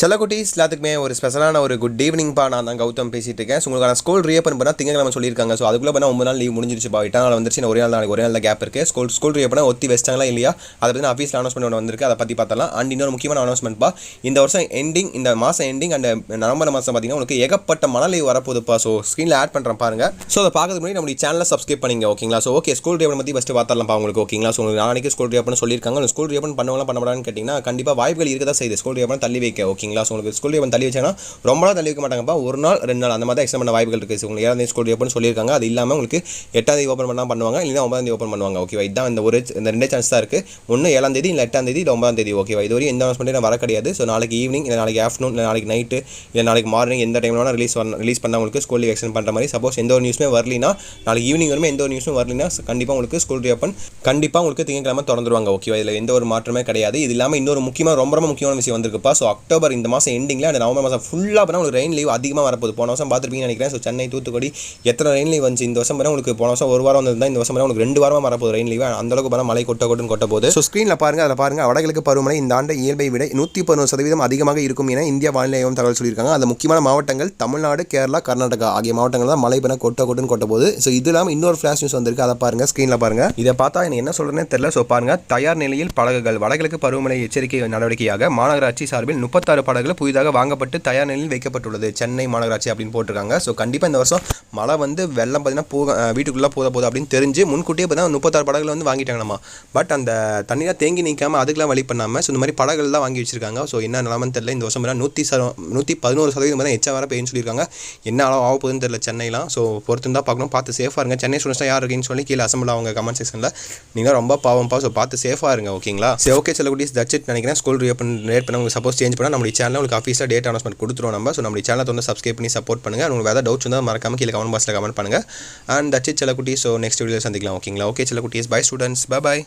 செல்லக்குட்டீஸ் எல்லாத்துக்குமே ஒரு ஸ்பெஷலான ஒரு குட் ஈவினிங்ப்பா நான் தான் கௌதம் பேசிட்டு இருக்கேன் ஸோ உங்களுக்கான ஸ்கூல் ரீஓப்பன் பண்ணால் திங்கக்கிழமை சொல்லியிருக்காங்க. ஸோ அதுக்குள்ளே பண்ணால் ஒன்பது நாள் லீவ் முடிஞ்சிருச்சுப்பா எட்டாம் நாள் வந்துருச்சு. ஒரே நாள் நாளைக்கு ஒரே நாள் கேப் இருக்குது ஸ்கூல் ஸ்கூல் ரீஓப்பனா ஒத்தி வச்சிட்டாங்களா இல்லையா? அதை பற்றி ஆஃபீஸில் அனௌன்ஸ்மெண்ட் ஒன்று வந்திருக்கு. அதை பற்றி பார்த்தலாம் அண்ட் இன்னொரு முக்கியமான அனௌன்ஸ்மெண்ட்ப்பா இந்த வருஷம் எண்டிங் இந்த மாதம் எண்டிங் அண்ட் நவம்பர் மாதம் பார்த்தீங்கன்னா உங்களுக்கு ஏகப்பட்ட மழை லீவ் வரப்போகுதுப்பா ஸோ ஸ்க்ரீனில் ஆட் பண்ணுறேன் பாருங்க. ஸோ அதை பார்க்கறதுக்கு முன்னாடி நம்மளுடைய சேனலை சப்ஸ்கிரைப் பண்ணிங்க ஓகேங்களா ஸோ ஓகே ஸ்கூல் ரீஓப்பன் பற்றி ஃபஸ்ட்டு பார்த்தரலாம்ப்பா உங்களுக்கு ஓகேங்களா ஸோ உங்களுக்கு நாளைக்கு ஸ்கூல் ரீஓப்பன் சொல்லியிருக்காங்க. ஸ்கூல் ரீஓப்பன் பண்ணவங்களா பண்ணக்கூடாதுன்னு கேட்டிங்கன்னா கண்டிப்பாக வாய்ப்புகள் இருக்க தான் செய்யுது. ஸ்கூல் ரீஓப்பன் தள்ளி வைக்க ஓகேங்களா ஸோ உங்களுக்கு ஸ்கூல் ரீஓப்பன் தள்ளி வச்சாங்கன்னா ரொம்ப நாள் தள்ளி வைக்க மாட்டாங்கப்பா. ஒரு நாள் ரெண்டு நாள் அந்த மாதிரி தான் எக்ஸ்டன் பண்ண வாய்ப்புகள் இருக்குது உங்களுக்கு ஏழாம் தேதி ஸ்கூல் ஓப்பன் சொல்லியிருக்காங்க. அது இல்லாமல் உங்களுக்கு எட்டாம் தேதி ஓப்பன் பண்ணால் பண்ணுவாங்க. இல்லைனா ஒன்பதாம் தேதி ஓப்பன் பண்ணுவாங்க ஓகேவா இதுதான் இந்த ஒரு இந்த ரெண்டே சான்ஸ் தான் இருக்குது ஒன்று ஏழாம் தேதி இல்லை எட்டாம் தேதி இல்லை ஒன்பதாம் தேதி ஓகேவா இது வரையும் எந்த அனௌன்ஸ்மெண்ட்டும் நான் வர கிடையாது ஸோ நாளைக்கு ஈவினிங் இல்லை நாளைக்கு ஆஃப்டர்நூன் இல்லை நாளைக்கு நைட்டு இல்லை நாளைக்கு மார்னிங் எந்த டைம் வேணால் ரிலீஸ் பண்ண ரிலீஸ் பண்ணால் உங்களுக்கு ஸ்கூல் லீவ் எக்ஸ்டன் பண்ணுற மாதிரி சப்போஸ் எந்த ஒரு நியூஸுமே வரலினா நாளைக்கு ஈவினிங் வரும் எந்த ஒரு நியூஸும் வரலினா கண்டிப்பாக உங்களுக்கு ஸ்கூல் ரீஓப்பன் கண்டிப்பாக உங்களுக்கு திங்கக்கிழமை திறந்துருவாங்க. ஓகேவா இதில் எந்த ஒரு மாற்றமே கிடையாது. இது இல்லாமல் இன்னொரு முக்கியமாக ரொம்ப ரொம்ப முக்கியமான விஷயம் வந்திருக்குப்பா. ஸோ அக்டோபர் இந்த மாதம் எண்டிங்கில் அந்த நவம்பர் மாதம் ஃபுல்லாக பண்ணால் உங்களுக்கு ரெயின் லீவ் அதிகமாக வரப்போகுது. போன வருஷம் பார்த்துருப்பீங்கன்னு நினைக்கிறேன். ஸோ சென்னை தூத்துக்குடி எத்தனை ரெயின் லீவ் வந்துச்சு? இந்த வருஷம் பண்ணால் உங்களுக்கு போன வருஷம் ஒரு வாரம் வந்திருந்தா இந்த வருஷம் பண்ணால் உங்களுக்கு ரெண்டு வாரமாக வரப்போகுது ரெயின் லீவ் அந்த அளவுக்கு பண்ணால் மழை கொட்ட கொட்டுன்னு கொட்ட போது ஸோ ஸ்க்ரீனில் பாருங்கள் அதில் பாருங்கள் வடகிழக்கு பருவமழை இந்த ஆண்டு இயல்பை விட நூற்றி பதினொரு சதவீதம் அதிகமாக இருக்கும் என இந்திய வானிலை ஆய்வு தகவல் சொல்லியிருக்காங்க. அந்த முக்கியமான மாவட்டங்கள் தமிழ்நாடு கேரளா கர்நாடகா ஆகிய மாவட்டங்கள் தான் மழை பண்ண கொட்ட கொட்டுன்னு கொட்ட போது ஸோ இது இல்லாமல் இன்னொரு ஃபிளாஷ் நியூஸ் வந்திருக்கு. அதை பாருங்கள் ஸ்க்ரீனில் பாருங்கள் இதை பார்த்தா என்ன சொல்கிறேன்னு தெரியல. ஸோ பாருங்கள் தயார் நிலையில் படகுகள் வடகிழக்கு பருவமழை எச்சரிக்கை நடவடிக்கையாக மாநகராட்சி சார்பில் முப்பத்தாறு படகுகள் புதிதாக வாங்கப்பட்டு தயார் நிலையில் வைக்கப்பட்டுள்ளது. சென்னை மாநகராட்சி அப்படின்னு போட்டிருக்காங்க. ஸோ கண்டிப்பாக இந்த வருஷம் மழை வந்து வெள்ளம் பார்த்தீங்கன்னா போக வீட்டுக்குள்ளே போத போதும் அப்படின்னு தெரிஞ்சு முன்கூட்டியே பார்த்தீங்கன்னா முப்பத்தாறு படகுகள் வந்து வாங்கிட்டாங்களாமா. பட் அந்த தண்ணியெலாம் தேங்கி நிற்காமல் அதுக்கெல்லாம் வழி பண்ணாமல் ஸோ இந்த மாதிரி படகுகள்லாம் வாங்கி வச்சிருக்காங்க. ஸோ என்ன நிலமன்னு தெரியல. இந்த வருஷம் நூற்றி ச நூற்றி பதினோரு சதவீதம் தான் எச்சா வர பெய்யுன்னு சொல்லியிருக்காங்க. என்ன அளவு ஆக போகுதுன்னு தெரியல சென்னைலாம். ஸோ பொறுத்து தான் பார்க்கணும். பார்த்து சேஃபாக இருங்க. சென்னை ஸ்டூடெண்ட்ஸ் யார் இருக்கீங்கன்னு சொல்லி கீழே அசம்பிள் அவங்க கமெண்ட் செக்ஷனில் நீங்கள் ரொம்ப பாவம்ப்பா. ஸோ பார்த்து சேஃபாக இருங்க. ஓகேங்களா சரி ஓகே சில குட்டீஸ் தட்ஸ் இட் நினைக்கிறேன். ஸ்கூல் ரீஓப்பன் ரேட் பண்ண உங்களுக்கு சப்போஸ் சேஞ்ச் பண்ணால் நம்மளுடைய சேனல் உங்களுக்கு ஆஃபீஸில் டேட் அனௌன்ஸ்மெண்ட் கொடுத்துருவோம் நம்ம. ஸோ நம்மளுடைய சேனலை வந்து சப்ஸ்கிரைப் பண்ணி சப்போர்ட் பண்ணுங்கள் உங்களுக்கு வேறு டவுட்ஸ் இருந்தால் மறக்காம கீழே கமெண்ட் பாக்ஸில் கமெண்ட் பண்ணுங்கள் அண்ட் தட்ஸ் செல்லக்குட்டி. சில ஸோ நெக்ஸ்ட் வீடியோ சந்திக்கலாம் ஓகேங்களா ஓகே சில பை ஸ்டூடெண்ட்ஸ் பை